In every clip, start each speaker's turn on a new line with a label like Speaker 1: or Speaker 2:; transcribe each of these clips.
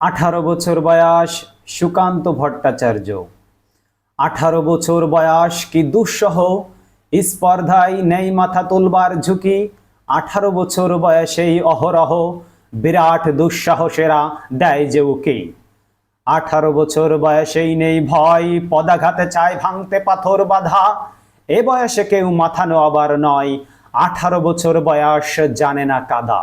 Speaker 1: আঠারো বছর বয়স সুকান্ত ভট্টাচার্য। আঠারো বছর বয়স কি দুঃসহ? স্পর্ধায় নেই মাথা তুলবার ঝুঁকি। আঠারো বছর বয়সেই অহরহ, বিরাট দুঃসাহসেরা দেয় যে উকি। আঠারো বছর বয়সেই নেই ভয়, পদাঘাতে চায় ভাঙতে পাথর বাধা। এ বয়সে কেউ মাথা নোয়াবার নয়, আঠারো বছর বয়স জানে না কাদা।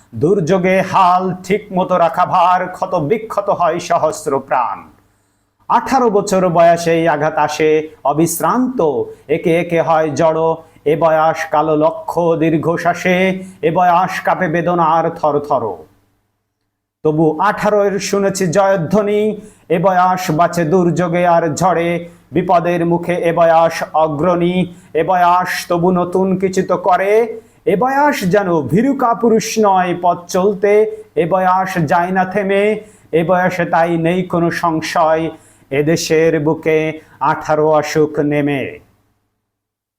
Speaker 1: দুর্যোগে হাল ঠিক মতো রাখা ভার ক্ষত বিক্ষত হয় সহস্র প্রাণ। আঠারো বছর বয়সেই আঘাত আসে, অবিশ্রান্ত, একে একে হয় জড়, এ বয়স কালো লক্ষ্য দীর্ঘশ্বাসে, এ বয়স কাপে বেদনার থর থর তবু আঠারোর শুনেছি জয়ধ্বনি, এ বয়স বাঁচে দুর্যোগে আর ঝড়ে, বিপদের মুখে এ বয়স অগ্রণী, এ বয়স তবু নতুন কিছু তো করে এ বয়স যেন ভীরু পুরুষ নয় পথ চলতে, এ বয়স যায় না থেমে, এ বয়সে তাই নেই কোনো সংশয় এদেশের বুকে আঠারো অসুখ নেমে।